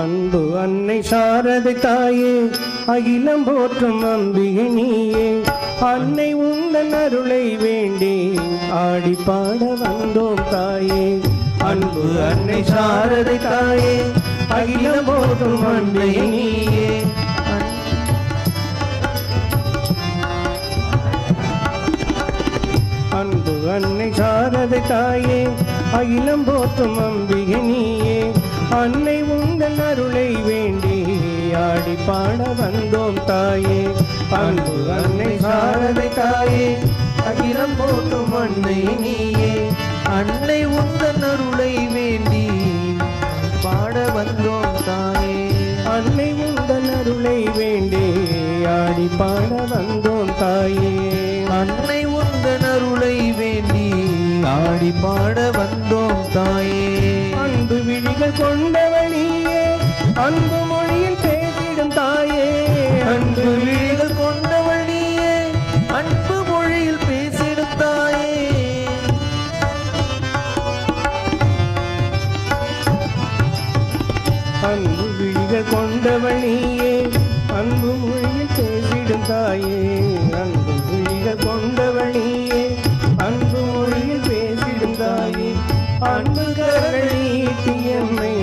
அன்பு அன்னை சாரது தாயே அகிலம் போற்றும் அம்பிகை நீயே. அன்னை உங்கள் அருளை வேண்டி ஆடி பாட வந்தோம் தாயே. அன்பு அன்னை சாரது தாயே அகிலம் போற்றும் அன்பிகை நீயே. அன்பு அன்னை சாரது தாயே அகிலம் போற்றும் அம்பிகை நீயே. அன்னை தாயே அன்பு அன்னை சாரதை தாயே அகிலம் போற்றும் அன்னை நீயே. அன்னை உந்தன் அருளை வேண்டி பாட வந்தோம் தாயே. அன்னை உங்கள் அருளை வேண்டி ஆடி பாட வந்தோம் தாயே. அன்னை உந்தன் அருளை வேண்டி ஆடி பாட வந்தோம் தாயே. அன்பு விழிகள் கொண்டவழியே அன்பு மொழியில் பேசிடும் தாயே. அன்பு விழிகள் கொண்டவள் நீயே அன்பு மொழியில் பேசிடும் அன்பு விழிகள் கொண்டவழியே அன்பு மொழியில் பேசிடும் அன்பு விழிகள் கொண்டவழியே அன்பு மொழியில் பேசிடும் அன்பு கரங்கள் நீட்டி என்னை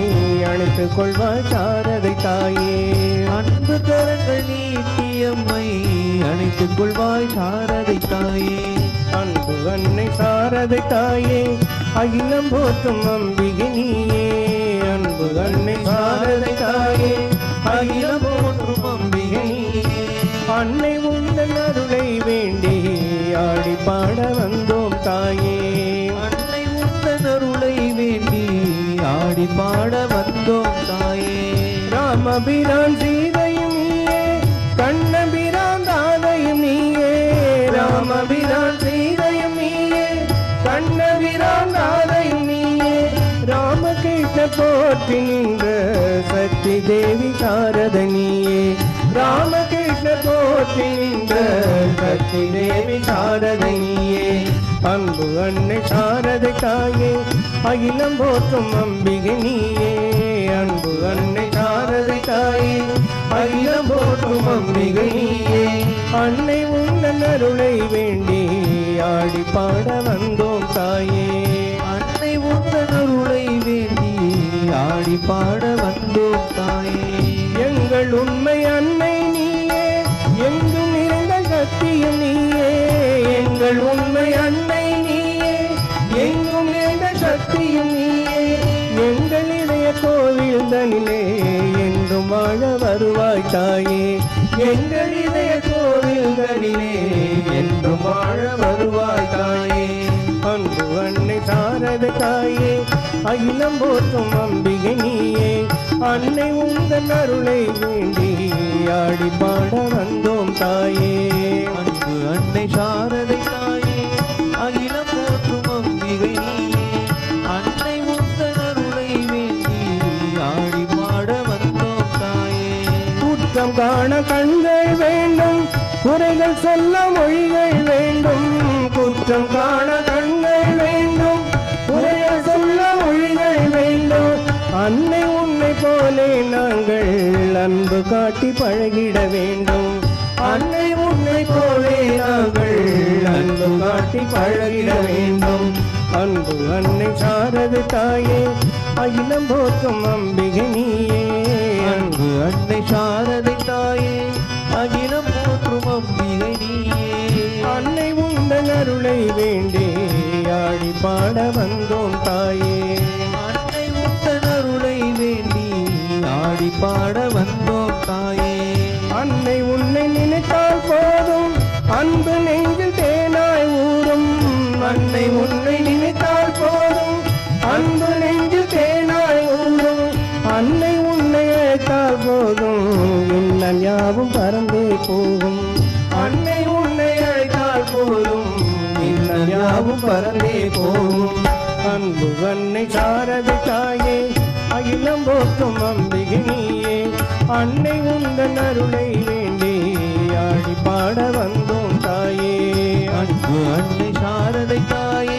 அணைத்துக் கொள்வாய் சாரதை தாயே. அன்பு கரங்கள் நீட்டியம்மை அணைத்துக் கொள்வாய் சாரதை தாயே. அன்பு அன்னை சாரதை தாயே. அகிலம் போற்றும் அம்பிகை நீயே. அன்பு அன்னை சாரதை தாயே. அகிலம் போற்றும் அம்பிகை அன்னை உந்தன் அருளை வேண்டி ஆடி பாட வந்தோம் தாயே. அன்னை உந்தன் அருளை வேண்டி ஆடி பாட வந்தோம் தாயே. ராமபிரான் சீதையும் ராமகிருஷ்ண போற்றி நின்ற சக்தி தேவி சாரதனியே. நீயே ராமகிருஷ்ண போற்றி நின்ற சக்தி தேவி சாரதனியே. அன்பு அன்னை சாரதை தாயே அகிலம் போற்றும் அம்பிகை நீயே. அன்பு அன்னை சாரதை தாயே அகிலம் போற்றும் அம்பிகை நீயே. அன்னை உந்தன் அருளை வேண்டி ஆடி பாட வந்தோம் தாயே. ஆடி பாட வந்தோம் தாயே. எங்கள் உண்மை அன்னை நீயே எங்கும் இருந்த சக்தியும் நீயே. எங்கள் உண்மை அன்னை நீயே எங்கும் இருந்த சக்தியும் நீயே. எங்கள் இதய கோவில் தனிலே என்றும் வாழ வருவாய் தாயே. எங்கள் இதய கோவில் தனிலே என்றும் வாழ வருவாய் தாயே. அன்பு அன்னை சாரத தாயே அகிலம் போற்றும் அம்பிகை நீயே. அன்னை உந்தன் அருளை வேண்டி ஆடி பாட வந்தோம் தாயே. அன்பு அன்னை சாரதை தாயே. அகிலம் போற்றும் அம்பிகை நீயே. அன்னை உந்தன் அருளை வேண்டி ஆடி பாட வந்தோம் தாயே. குற்றம் காண கண்கள் வேண்டும். குறைகள் சொல்ல மொழிகள் வேண்டும். குற்றம் காண அன்பு காட்டி பழகிட வேண்டும். அன்னை உன்னை போலே நாங்கள் அன்பு காட்டி பழகிட வேண்டும். அன்பு அன்னை சாரது தாயே அகிலம் போற்றும் அம்பிகை நீயே. அன்பு அன்னை சாரதை தாயே அகிலம் போற்றும் அம்பிகை நீயே. அன்னை உங்கள் அருளை வேண்டே ஆடி பாட வந்தோம் தாயே. அன்னை உங்கள் அருளை வேண்டி ஆடி பாட வந்தோம் இன்னல் யாவும் பறந்தே போகும். அன்னை உன்னை அழைத்தால் போதும். இன்னும் யாவும் பறந்தே போகும். அன்பு அன்னை சாரதி தாயே அகிலம் போக்கும் அம்பிகை நீயே. அன்னை உந்தன் அருளை வேண்டி ஆடி பாட வந்தோம் தாயே. அன்பு அன்னை சாரதை தாயே